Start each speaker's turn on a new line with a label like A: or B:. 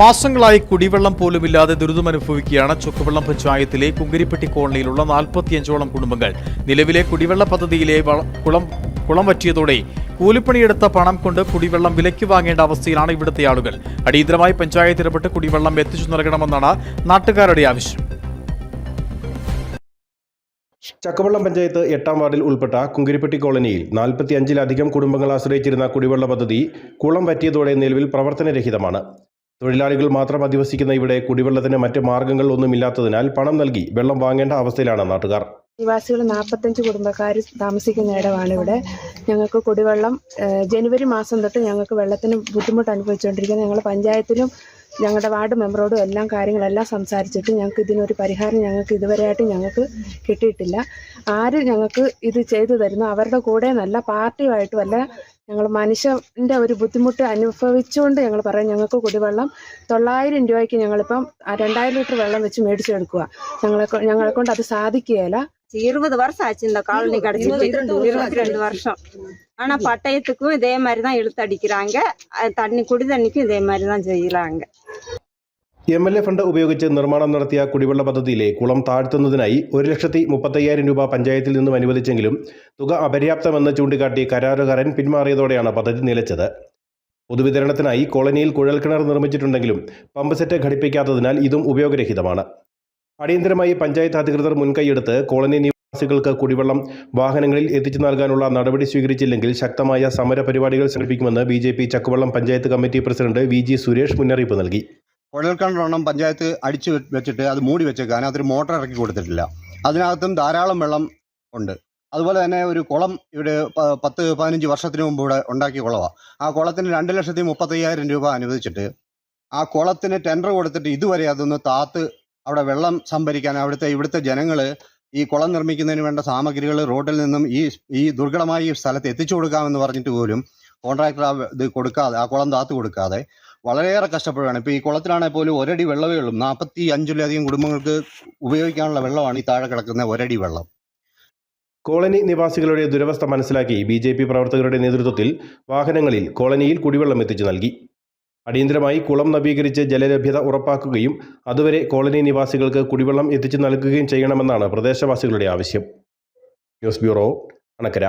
A: മാസങ്ങളായി കുടിവെള്ളം പോലുമില്ലാതെ ദുരിതമനുഭവിക്കുകയാണ് ചുക്കുവെള്ളം പഞ്ചായത്തിലെ കുങ്കരിപ്പെട്ടി കോളനിയിലുള്ള നാൽപ്പത്തിയഞ്ചോളം കുടുംബങ്ങൾ. നിലവിലെ കുടിവെള്ള പദ്ധതിയിലെ കുളം കുളം വറ്റിയതോടെ കൂലിപ്പണിയെടുത്ത പണം കൊണ്ട് കുടിവെള്ളം വിലയ്ക്ക് വാങ്ങേണ്ട അവസ്ഥയിലാണ് ഇവിടുത്തെ ആളുകൾ. അടിയന്തരമായി പഞ്ചായത്ത് ഇടപെട്ട് കുടിവെള്ളം എത്തിച്ചു നൽകണമെന്നാണ് നാട്ടുകാരുടെ ആവശ്യം.
B: ചക്കവള്ളം പഞ്ചായത്ത് എട്ടാം വാർഡിൽ ഉൾപ്പെട്ട കുങ്കിരിപ്പെട്ടി കോളനിയിൽ നാൽപ്പത്തി അഞ്ചിലധികം കുടുംബങ്ങൾ ആശ്രയിച്ചിരുന്ന കുടിവെള്ള പദ്ധതി കുളം പറ്റിയതോടെ നിലവിൽ പ്രവർത്തനരഹിതമാണ്. തൊഴിലാളികൾ മാത്രം അധിവസിക്കുന്ന ഇവിടെ കുടിവെള്ളത്തിന് മറ്റ് മാർഗങ്ങൾ ഒന്നുമില്ലാത്തതിനാൽ പണം നൽകി വെള്ളം വാങ്ങേണ്ട അവസ്ഥയിലാണ് നാട്ടുകാർ.
C: നിവാസികൾ നാൽപ്പത്തഞ്ച് കുടുംബക്കാർ താമസിക്കുന്ന ഇടമാണ് ഇവിടെ. ഞങ്ങൾക്ക് കുടിവെള്ളം ജനുവരി മാസം തൊട്ട് ഞങ്ങൾക്ക് വെള്ളത്തിന് ബുദ്ധിമുട്ട് അനുഭവിച്ചുകൊണ്ടിരിക്കുന്നത് ഞങ്ങൾ പഞ്ചായത്തിലും ഞങ്ങളുടെ വാർഡ് മെമ്പറോടും എല്ലാം കാര്യങ്ങളെല്ലാം സംസാരിച്ചിട്ട് ഞങ്ങൾക്ക് ഇതിനൊരു പരിഹാരം ഞങ്ങൾക്ക് ഇതുവരെയായിട്ട് ഞങ്ങൾക്ക് കിട്ടിയിട്ടില്ല. ആര് ഞങ്ങൾക്ക് ഇത് ചെയ്തു തരുന്നു? അവരുടെ കൂടെ നല്ല പാർട്ടിയുമായിട്ടും അല്ല ഞങ്ങൾ മനുഷ്യൻ്റെ ഒരു ബുദ്ധിമുട്ട് അനുഭവിച്ചുകൊണ്ട് ഞങ്ങൾ പറയും ഞങ്ങൾക്ക് കുടിവെള്ളം തൊള്ളായിരം രൂപയ്ക്ക് ഞങ്ങളിപ്പം ആ രണ്ടായിരം ലിറ്റർ വെള്ളം വെച്ച് മേടിച്ചെടുക്കുക ഞങ്ങളെ കൊ- ഞങ്ങളെ കൊണ്ട് அது சாதிக்கல
D: இருபது வருஷம் ஆச்சு இந்த காலனி கிடைச்சிட்டு இருபத்தி ரெண்டு வருஷம் ஆனா பட்டயத்துக்கும் இதே மாதிரி தான் இழுத்து அடிக்கிறாங்க அது தண்ணி குடி தண்ணிக்கும் இதே மாதிரி தான் செய்யறாங்க
B: എം എൽ എ ഫണ്ട് ഉപയോഗിച്ച് നിർമ്മാണം നടത്തിയ കുടിവെള്ള പദ്ധതിയിലെ കുളം താഴ്ത്തുന്നതിനായി ഒരു ലക്ഷത്തി മുപ്പത്തയ്യായിരം രൂപ പഞ്ചായത്തിൽ നിന്നും അനുവദിച്ചെങ്കിലും തുക അപര്യാപ്തമെന്ന് ചൂണ്ടിക്കാട്ടി കരാറുകാരൻ പിന്മാറിയതോടെയാണ് പദ്ധതി നിലച്ചത്. പൊതുവിതരണത്തിനായി കോളനിയിൽ കുഴൽക്കിണർ നിർമ്മിച്ചിട്ടുണ്ടെങ്കിലും പമ്പ് സെറ്റ് ഘടിപ്പിക്കാത്തതിനാൽ ഇതും ഉപയോഗരഹിതമാണ്. അടിയന്തരമായി പഞ്ചായത്ത് അധികൃതർ മുൻകൈയെടുത്ത് കോളനി നിവാസികൾക്ക് കുടിവെള്ളം വാഹനങ്ങളിൽ എത്തിച്ചു നൽകാനുള്ള നടപടി സ്വീകരിച്ചില്ലെങ്കിൽ ശക്തമായ സമര പരിപാടികൾ സംഘടിപ്പിക്കുമെന്ന് B Chakkuvallam panchayat committee president V Suresh മുന്നറിയിപ്പ് നൽകി.
E: കുഴൽക്കിണറെണ്ണം പഞ്ചായത്ത് അടിച്ച് വെച്ചിട്ട് അത് മൂടി വെച്ചേക്കുക അതൊരു മോട്ടർ ഇറക്കി കൊടുത്തിട്ടില്ല. അതിനകത്തും ധാരാളം വെള്ളം ഉണ്ട്. അതുപോലെ തന്നെ ഒരു കുളം ഇവിടെ പത്ത് പതിനഞ്ച് വർഷത്തിന് മുമ്പ് ഇവിടെ ഉണ്ടാക്കിയ കുളമാണ് ആ കുളത്തിന് രണ്ട് ലക്ഷത്തി മുപ്പത്തയ്യായിരം രൂപ അനുവദിച്ചിട്ട് ആ കുളത്തിന് ടെൻഡർ കൊടുത്തിട്ട് ഇതുവരെ അതൊന്ന് താത്ത് അവിടെ വെള്ളം സംഭരിക്കാൻ അവിടുത്തെ ഇവിടുത്തെ ജനങ്ങൾ ഈ കുളം നിർമ്മിക്കുന്നതിന് വേണ്ട സാമഗ്രികൾ റോഡിൽ നിന്നും ഈ ഈ ദുർഘടമായ ഈ സ്ഥലത്ത് എത്തിച്ചു കൊടുക്കാമെന്ന് പറഞ്ഞിട്ട് പോലും കോൺട്രാക്ടർ ഇത് കൊടുക്കാതെ ആ കുളം താത്ത് കൊടുക്കാതെ വളരെയേറെ കഷ്ടപ്പെടുകയാണ്. ഇപ്പോൾ ഈ കുളത്തിലാണെങ്കിൽ പോലും ഒരടി വെള്ളമേ ഉള്ളൂ. നാൽപ്പത്തി അഞ്ചിലധികം കുടുംബങ്ങൾക്ക് ഉപയോഗിക്കാനുള്ള വെള്ളമാണ് ഈ താഴെ കിടക്കുന്ന ഒരടി വെള്ളം.
B: കോളനി നിവാസികളുടെ ദുരവസ്ഥ മനസ്സിലാക്കി ബി ജെ പി പ്രവർത്തകരുടെ നേതൃത്വത്തിൽ വാഹനങ്ങളിൽ കോളനിയിൽ കുടിവെള്ളം എത്തിച്ചു നൽകി. അടിയന്തരമായി കുളം നവീകരിച്ച് ജലലഭ്യത ഉറപ്പാക്കുകയും അതുവരെ കോളനി നിവാസികൾക്ക് കുടിവെള്ളം എത്തിച്ചു നൽകുകയും ചെയ്യണമെന്നാണ് പ്രദേശവാസികളുടെ ആവശ്യം. News bureau Anakkara.